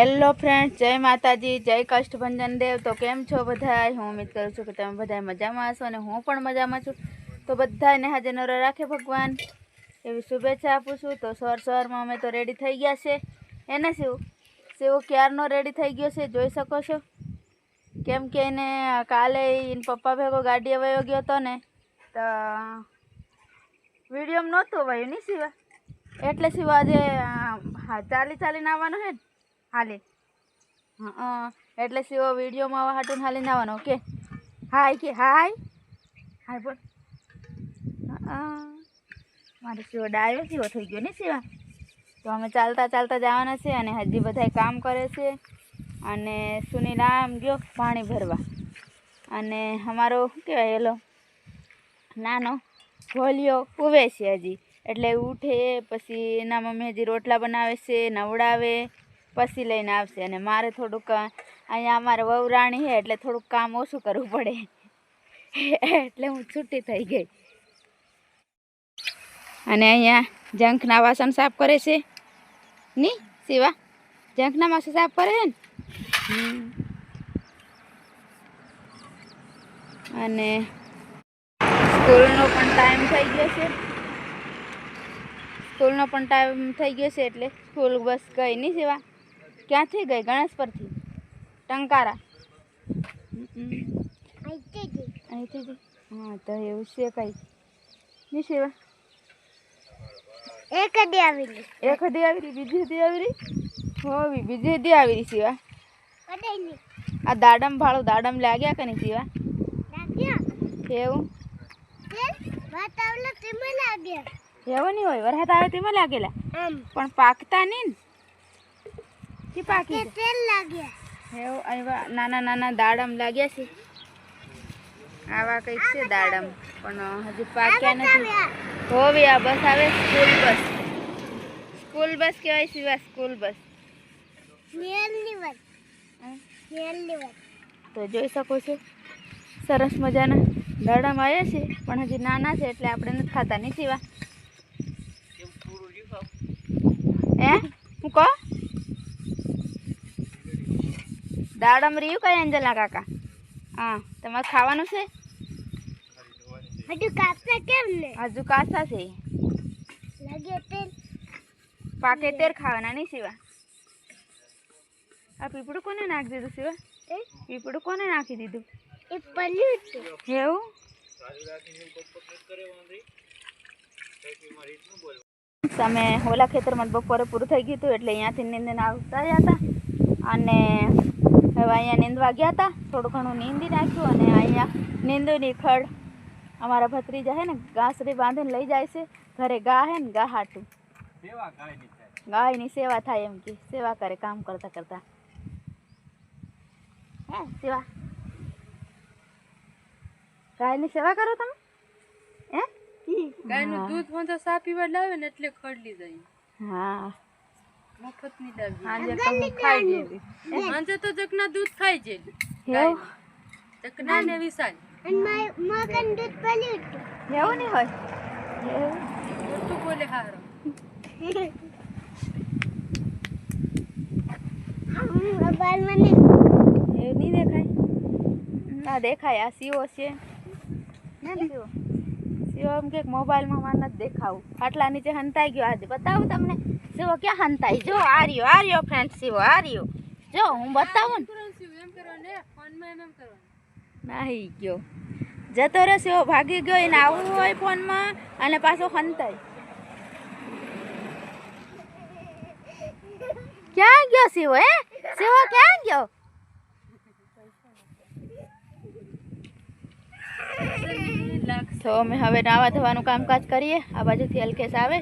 Hello friend જય માતાજી, જય કષ્ટભંજન દેવ. તો કેમ છો બધા હું ઉમ્મીદ કરું છું કે તમે બધા મજામાં હશો અને હું પણ મજામાં છું. તો બધાને હાજર નરો રાખે ભગવાન. એવી શુભેચ્છા આપું છું. તો સવાર સવારમાં અમે તો રેડી થઈ ગયા છે. એને શું? શિવ ક્યારનો રેડી થઈ ગયો છે જોઈ શકો છો. કેમ કે એને કાલે એને પપ્પા ભેગો ગાડી વયો ગયો હતો ને, તો વિડીયોમાં નહોતું વયું નહીં સિવા એટલે સિવા આજે ચાલી ચાલીને આવવાનો હે હાલે. હા એટલે શિવો વિડીયોમાં આવા હાટું હાલે આવવાનો, ઓકે? હાય કે, હાય. હાય બોલ. મારો શિવો ડાયો, શિવો થઈ ગયો ને શિવા? તો અમે ચાલતા ચાલતા જવાના છે અને હજી બધા કામ કરે છે. અને સુનિલ આમ ગયો પાણી ભરવા. અને અમારો, શું કહેવાય એલો, નાનો ભોલિયો ઉવે છે હજી. એટલે ઉઠે, પછી એના મમ્મી હજી રોટલા બનાવે છે, નવડાવે પછી લઈને આવશે અને મારે થોડુંક, અહીંયા અમારે વવરાણી છે એટલે થોડુંક કામ ઓછું કરવું પડે. એટલે હું છૂટી થઈ ગઈ. અને અહીંયા જંખના વાસણ સાફ કરે છે. ની, શિવા? જંખના વાસણ સાફ કરે છે ને? અને સ્કૂલનો પણ ટાઈમ થઈ ગયો છે. સ્કૂલનો પણ ટાઈમ થઈ ગયો છે એટલે સ્કૂલ બસ કઈ નહીં સેવા ક્યાંથી ગઈ? ગણેશ પરથી? ટંકારા. અહીંથી જ? હા તો એવું છે કઈ. નહીં સેવા? એક હદી આવી રહી. એક હદી આવી રહી? બીજી હદી આવી રહી? હોવી બીજી હદી આવી રહી સેવા. આ દાડમ ભાડું દાડમ લાગ્યા કે નહીં સેવા? એવું? એવું નહીં હોય. વરસાદ આવે તેમાં લાગેલા? પણ પાકતા નહીં ને? કે પાકી તે તેલ લાગ્યા. એવું આવા નાના નાના દાડમ લાગ્યા છે. આવા કંઈક છે દાડમ પણ હજી પાક્યા નથી. હોવી આ બસ આવે સ્કૂલ બસ. સ્કૂલ બસ કહેવાય સિવા સ્કૂલ બસ. તો જોઈ શકો છો સરસ મજાના દાડમ આવ્યા છે પણ હજી નાના છે એટલે આપણે નથી ખાતા નહીં સિવા હે? હું કહો? દાડમ રહ્યું કઈ અંજલા કાકા? હા તમારે ખાવાનું છે? હજુ કાપતા કેમ ને? હજુ કાચા છે. લાગે પાકે તેર ખાવાના નહીં સિવા આ પીપળું કોને નાખી દીધું સિવા પીપળું કોને નાખી દીધું? એ હતું. એવું તમે હોલા ખેતરમાં બપોરે પૂરું થઈ ગયું હતું એટલે અહીંયાથી નિંદન આવતા હતા. અને હવે અહીંયા નીંદવા ગયા હતા. થોડું ઘણું નીંદી નાખ્યું અને અહીંયા નીંદુની ખડ અમારા ભત્રીજા હે ને ઘાસરી બાંધીને લઈ જાય છે. ઘરે ગા હે ને ગા હાટું. ગાયની સેવા થાય એમ કે. સેવા કરે કામ કરતા કરતા. હે સેવા. ગાયની સેવા કરો તમે? હે? ગાયનું દૂધ વાંધો સા પીવા લાવે ને એટલે ખડલી જાય હા. તો ખાઈ તો જકના દૂધ ખાઈ એવું જકના ને વિશાલ અને મગન દૂધ પડ્યું એવું નહીં હોય? એવું? મોટું બોલે હારો. બાર મને એવું નહીં દેખાય? ના દેખાય આ સીઓ છે. ના સીઓ એમ કે મોબાઈલમાં મારે નથી દેખાવું. આટલા નીચે હંતાઈ ગયો આજે. બતાવું તમને? સીઓ ક્યાં હંતાઈ? જો, આ રહ્યો આ રહ્યો ફ્રેન્ડ સીઓ આ રહ્યો. જો, હું બતાવું નાહી ગયો. જતો રહ્યો સીઓ ભાગી ગયો, એને આવવું હોય ફોનમાં અને પાછો હંતાઈ. ક્યાં ગયો સીઓ હે? સીઓ ક્યાં ગયો તો અમે હવે નાવા ધોવાનું કામકાજ કરીએ. આ બાજુથી અલ્કેશ આવે.